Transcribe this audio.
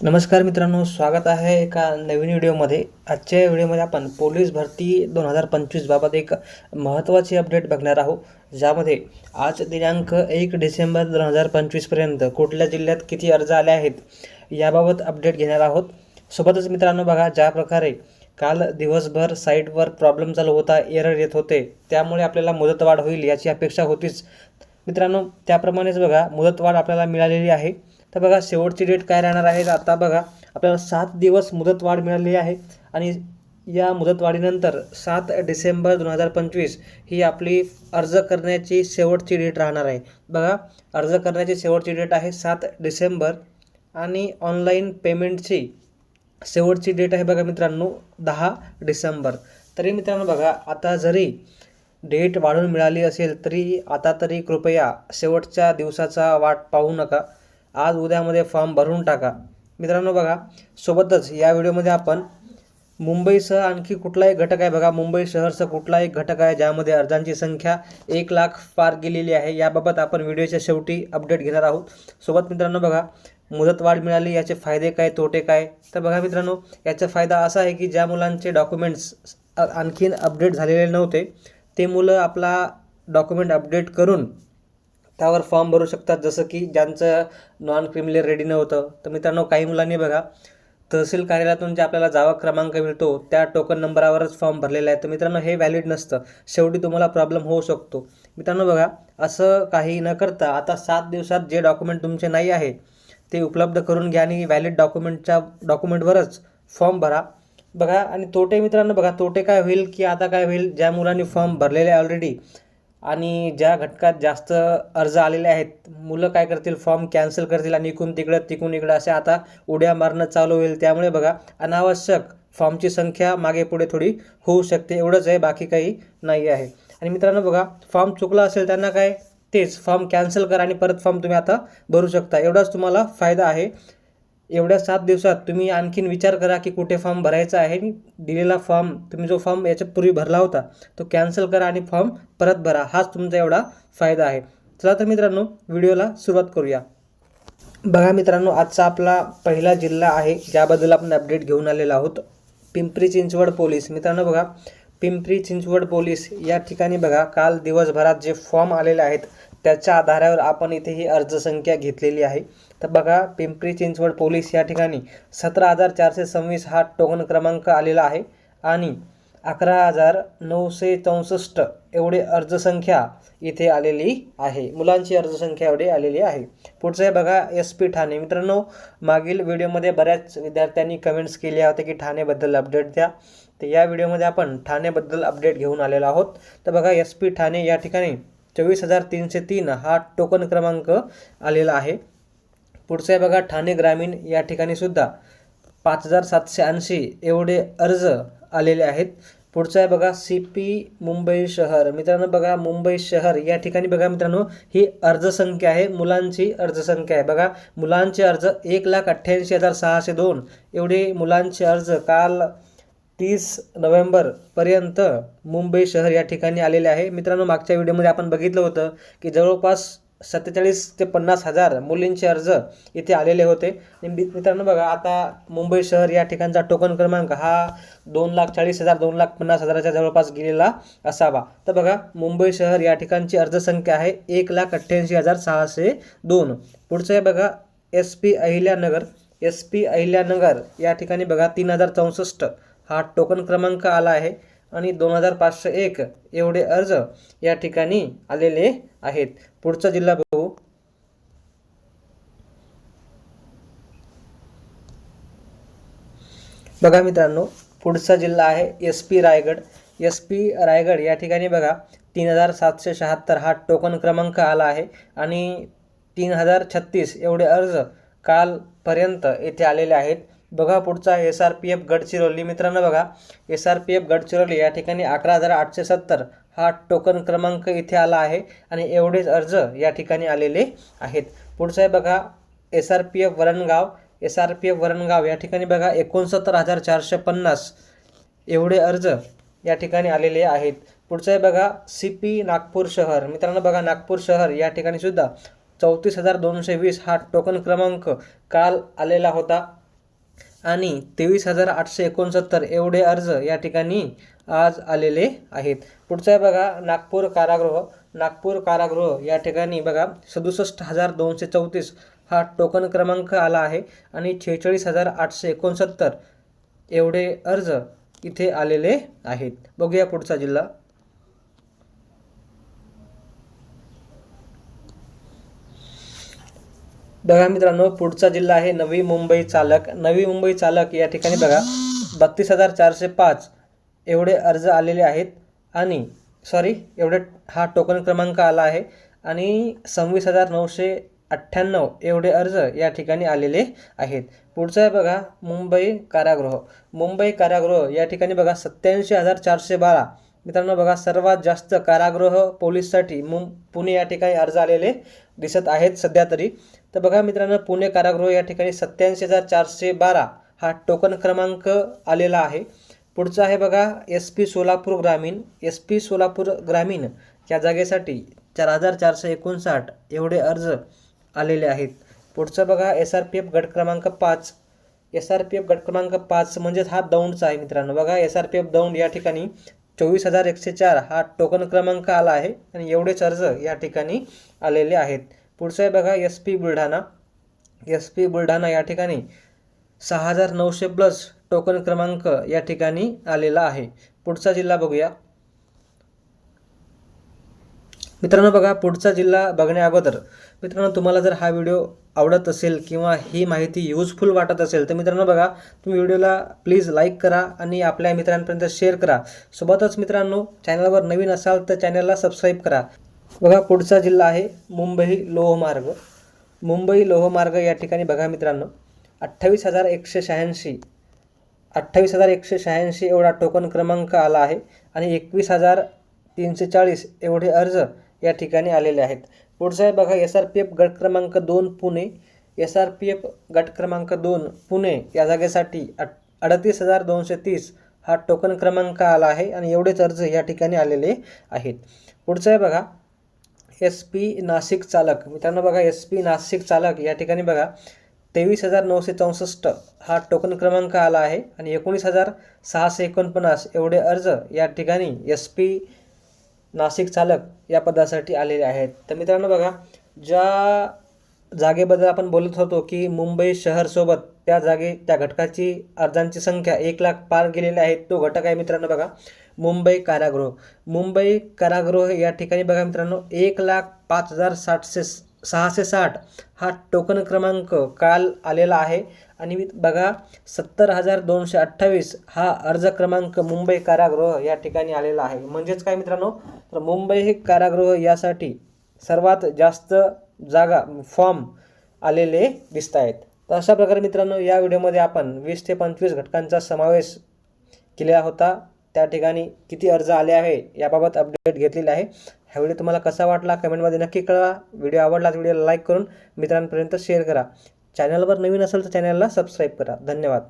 नमस्कार मित्रांनो स्वागत आहे एका नवीन व्हिडिओमध्ये. आजच्या व्हिडिओमध्ये आपण पोलीस भरती दोन हजार पंचवीसबाबत एक महत्त्वाची अपडेट बघणार आहोत ज्यामध्ये आज दिनांक एक डिसेंबर दोन हजार पंचवीसपर्यंत कुठल्या जिल्ह्यात किती अर्ज आले आहेत याबाबत अपडेट घेणार आहोत. सोबतच मित्रांनो बघा ज्या प्रकारे काल दिवसभर साईटवर प्रॉब्लेम चालू होता एरर येत होते त्यामुळे आपल्याला मुदतवाढ होईल याची अपेक्षा होतीच. मित्रांनो त्याप्रमाणेच बघा मुदतवाढ आपल्याला मिळालेली आहे. तर बघा शेवटची डेट काय राहणार आहे? तर आता बघा आपल्याला सात दिवस मुदतवाढ मिळाली आहे आणि या मुदतवाढीनंतर सात डिसेंबर दोन हजार पंचवीस ही आपली अर्ज करण्याची शेवटची डेट राहणार आहे. बघा अर्ज करण्याची शेवटची डेट आहे सात डिसेंबर आणि ऑनलाईन पेमेंटची शेवटची डेट आहे बघा मित्रांनो दहा डिसेंबर. तरी मित्रांनो बघा आता जरी डेट वाढून मिळाली असेल तरी आता तरी कृपया शेवटच्या दिवसाचा वाट पाहू नका. आज उद्यामध्ये फॉर्म भरून टाका. मित्रांनो बघा सोबतच या व्हिडिओमध्ये आपण मुंबईसह आणखी कुठला एक घटक आहे बघा मुंबई शहरसह एक घटक आहे ज्यामध्ये अर्जांची संख्या एक लाख पार गेलेली आहे याबाबत आपण व्हिडिओच्या शेवटी अपडेट घेणार आहोत. सोबत मित्रांनो बघा मुदतवाढ मिळाली याचे फायदे काय तोटे काय? तर बघा मित्रांनो याचा फायदा असा आहे की ज्या मुलांचे डॉक्युमेंट्स आणखीन अपडेट झालेले नव्हते ते मुलं आपला डॉक्युमेंट अपडेट करून त्यावर फॉर्म भरू शकतात. जसं की ज्यांचं नॉन क्रिमिनल रेडी नव्हतं. तर मित्रांनो काही मुलांनी बघा तहसील कार्यालयातून जे आपल्याला जावा क्रमांक मिळतो त्या टोकन नंबरावरच फॉर्म भरलेला आहे. तर मित्रांनो हे व्हॅलिड नसतं. शेवटी तुम्हाला प्रॉब्लेम होऊ शकतो. मित्रांनो बघा असं काही न करता आता सात दिवसात जे डॉक्युमेंट तुमचे नाही आहे ते उपलब्ध करून घ्या आणि व्हॅलिड डॉक्युमेंटच्या डॉक्युमेंटवरच फॉर्म भरा. बघा आणि तोटे मित्रांनो बघा तोटे काय होईल की आता काय होईल? ज्या मुलांनी फॉर्म भरलेले आहे ऑलरेडी आणि ज्या घटकात जास्त अर्ज आलेले आहेत मुलं काय करतील? फॉर्म कॅन्सल करतील आणि इकून तिकडं तिकून इकडं असे आता उड्या मारणं चालू होईल. त्यामुळे बघा अनावश्यक फॉर्मची संख्या मागे पुढे थोडी होऊ शकते. एवढंच आहे बाकी काही नाही आहे. आणि मित्रांनो बघा फॉर्म चुकला असेल त्यांना काय? तेच फॉर्म कॅन्सल करा आणि परत फॉर्म तुम्ही आता भरू शकता. एवढाच तुम्हाला फायदा आहे. एवढ्या सात दिवसात तुम्ही आणखीन विचार करा की कुठे फॉर्म भरायचा आहे. दिलेला फॉर्म तुम्ही जो फॉर्म याच्यापूर्वी भरला होता तो कॅन्सल करा आणि फॉर्म परत भरा. हाच तुमचा एवढा फायदा आहे. चला तर मित्रांनो व्हिडिओला सुरुवात करूया. बघा मित्रांनो आजचा आपला पहिला जिल्हा आहे ज्याबद्दल आपण अपडेट घेऊन आलेला आहोत. पिंपरी चिंचवड पोलीस. मित्रांनो बघा पिंपरी चिंचवड पोलीस या ठिकाणी बघा काल दिवसभरात जे फॉर्म आलेले आहेत त्याच्या आधारावर आपण इथे ही अर्जसंख्या घेतलेली आहे. तर बघा पिंपरी चिंचवड पोलीस या ठिकाणी सतरा हजार चारशे सव्वीस हा टोकन क्रमांक आलेला आहे. आणि अकरा हजार नऊशे चौसष्ट एवढे अर्जसंख्या इथे आलेली आहे. मुलांची अर्जसंख्या एवढी आलेली आहे. पुढचं आहे बघा एस पी ठाणे. मित्रांनो मागील व्हिडिओमध्ये बऱ्याच विद्यार्थ्यांनी कमेंट्स केल्या होत्या की ठाणेबद्दल अपडेट द्या. तर या व्हिडिओमध्ये आपण ठाणेबद्दल अपडेट घेऊन आलेलो आहोत. तर बघा एस पी ठाणे या ठिकाणी चोवीस हजार तीनशे तीन हा टोकन क्रमांक आलेला आहे. पुढचं आहे बघा ठाणे ग्रामीण या ठिकाणी सुद्धा पाच हजार सातशे ऐंशी एवढे अर्ज आलेले आहेत. पुढचं आहे बघा सी पी मुंबई शहर. मित्रांनो बघा मुंबई शहर या ठिकाणी बघा मित्रांनो ही अर्जसंख्या आहे मुलांची अर्जसंख्या आहे. बघा मुलांचे अर्ज एक लाख अठ्ठ्याऐंशी हजार सहाशे दोन. एवढे मुलांचे अर्ज काल तीस नोव्हेंबरपर्यंत मुंबई शहर या ठिकाणी आलेले आहे. मित्रांनो मागच्या व्हिडिओमध्ये आपण बघितलं होतं की जवळपास सत्तेचाळीस ते पन्नास हजार मुलींचे अर्ज इथे आलेले होते. मित्रांनो बघा आता मुंबई शहर या ठिकाणचा टोकन क्रमांक हा दोन लाख चाळीस हजार दोन लाख पन्नास हजाराच्या जवळपास गेलेला असावा. तर बघा मुंबई शहर या ठिकाणची अर्जसंख्या आहे एक लाख अठ्ठ्याऐंशी हजार सहाशे दोन. पुढचं आहे बघा S P Ahilyanagar S P Ahilyanagar या ठिकाणी बघा तीन हजार चौसष्ट. हा टोकन क्रमांक आला आहे आणि दोन हजार पाचशे एक एवढे अर्ज या ठिकाणी आलेले आहेत. पुढचा जिल्हा बघू. बघा मित्रांनो पुढचा जिल्हा आहे S P Raigad. S P Raigad या ठिकाणी बघा तीन हजार सातशे शहात्तर हा टोकन क्रमांक आला आहे आणि तीन हजार छत्तीस एवढे अर्ज कालपर्यंत येथे आलेले आहेत. बघा पुढचा S R P F Gadchiroli. मित्रांनो बघा S R P F Gadchiroli या ठिकाणी अकरा हजार आठशे सत्तर हा टोकन क्रमांक इथे आला आहे आणि एवढेच अर्ज या ठिकाणी आलेले आहेत. पुढचं आहे बघा S R P F Varangaon. S R P F Varangaon या ठिकाणी बघा एकोणसत्तर हजार चारशे पन्नास एवढे अर्ज या ठिकाणी आलेले आहेत. पुढचं आहे बघा सी पी नागपूर शहर. मित्रांनो बघा नागपूर शहर या ठिकाणी सुद्धा चौतीस हजार दोनशे वीस हा टोकन क्रमांक काल आलेला होता. आणि तेवीस हजार आठशे एकोणसत्तर एवढे अर्ज या ठिकाणी आज आलेले आहेत. पुढचं आहे बघा नागपूर कारागृह. नागपूर कारागृह या ठिकाणी बघा सदुसष्ट हजार दोनशे चौतीस हा टोकन क्रमांक आला आहे आणि छेचाळीस हजार आठशे एकोणसत्तर एवढे अर्ज इथे आलेले आहेत. बघूया पुढचा जिल्हा. बघा मित्रांनो पुढचा जिल्हा आहे नवी मुंबई चालक. नवी मुंबई चालक या ठिकाणी बघा बत्तीस हजार चारशे पाच एवढे अर्ज आलेले आहेत आणि सॉरी एवढे हा टोकन क्रमांक आला आहे आणि सव्वीस हजार नऊशे अठ्ठ्याण्णव एवढे अर्ज या ठिकाणी आलेले आहेत. पुढचं आहे बघा मुंबई कारागृह. मुंबई कारागृह या ठिकाणी बघा सत्याऐंशी हजार चारशे बारा. मित्रांनो बघा सर्वात जास्त कारागृह पोलीससाठी मुं पुणे या ठिकाणी अर्ज आलेले दिसत आहेत सध्या तरी. तर बघा मित्रांनो पुणे कारागृह या ठिकाणी सत्याऐंशी हजार चारशे बारा हा टोकन क्रमांक आलेला आहे. पुढचं आहे बघा एस पी सोलापूर ग्रामीण. एस पी सोलापूर ग्रामीण या जागेसाठी चार हजार चारशे एकोणसाठ एवढे अर्ज आलेले आहेत. पुढचं बघा एस आर पी एफ गट क्रमांक पाच. एस आर पी एफ गट क्रमांक पाच म्हणजेच हा दौंडचा आहे मित्रांनो. बघा S R P F Daund या ठिकाणी चोवीस हजार एकशे चार हा टोकन क्रमांक आला आहे आणि एवढेच अर्ज या ठिकाणी आलेले आहेत. पुढचं आहे बघा S P Buldhana. S P Buldhana या ठिकाणी सहा हजार नऊशे प्लस टोकन क्रमांक या ठिकाणी आलेला आहे. पुढचा जिल्हा बघूया. मित्रांनो बघा पुढचा जिल्हा बघण्या अगोदर. मित्रांनो तुम्हाला जर हा व्हिडिओ आवडत असेल किंवा ही माहिती यूजफुल वाटत असेल तर मित्रांनो बघा तुम्ही व्हिडिओला प्लीज लाईक करा आणि आपल्या मित्रांपर्यंत शेअर करा. सोबतच मित्रांनो चॅनलवर नवीन असाल तर चॅनलला सबस्क्राईब करा. बघा पुढचा जिल्हा आहे मुंबई लोहमार्ग. मुंबई लोहमार्ग या ठिकाणी बघा मित्रांनो अठ्ठावीस हजार एकशे शहाऐंशी अठ्ठावीस हजार एकशे शहाऐंशी एवढा टोकन क्रमांक आला आहे आणि एकवीस हजार तीनशे चाळीस एवढे अर्ज या ठिकाणी आलेले आहेत. पुढचं आहे बघा एस आर पी एफ गट क्रमांक दोन Pune. S R P F गट क्रमांक दोन पुणे. या जागेसाठी अडतीस हजार दोनशे तीस हा टोकन क्रमांक आला आहे आणि एवढेच अर्ज या ठिकाणी आलेले आहेत. पुढचं आहे बघा एस पी नाशिक चालक. मित्रांनो बघा एस पी नाशिक चालक या ठिकाणी बघा तेवीस हजार नऊशे चौसष्ट हा टोकन क्रमांक आला आहे आणि एकोणीस हजार सहाशे एकोणपन्नास एवढे अर्ज या ठिकाणी एस पी नाशिक चालक या पदासाठी आलेले आहेत. तर मित्रांनो बघा ज्या जागेबद्दल आपण बोलत होतो की मुंबई शहरसोबत त्या जागे त्या घटकाची अर्जांची संख्या एक लाख पार गेलेली आहे तो घटक आहे मित्रांनो बघा मुंबई कारागृह. मुंबई कारागृह या ठिकाणी बघा मित्रांनो एक लाख पाच हजार सातशे सहाशे साठ हा टोकन क्रमांक काल आलेला आहे. आणि मी बघा सत्तर हजार दोनशे अठ्ठावीस हा अर्ज क्रमांक मुंबई कारागृह या ठिकाणी आलेला आहे. म्हणजेच काय मित्रांनो? तर मुंबई हे कारागृह यासाठी सर्वात जास्त जागा फॉर्म आलेले दिसत आहेत. तर अशा प्रकारे मित्रांनो या व्हिडिओमध्ये आपण वीस ते पंचवीस घटकांचा समावेश केलेला होता. त्या ठिकाणी किती अर्ज आले आहे याबाबत अपडेट घेतलेला आहे. हा व्हिडिओ तुम्हाला कसा वाटला कमेंटमध्ये नक्की कळवा. व्हिडिओ आवडला तर व्हिडिओला लाईक करून मित्रांपर्यंत शेअर करा. चॅनलवर नवीन असेल तर चॅनलला सबस्क्राईब करा. धन्यवाद.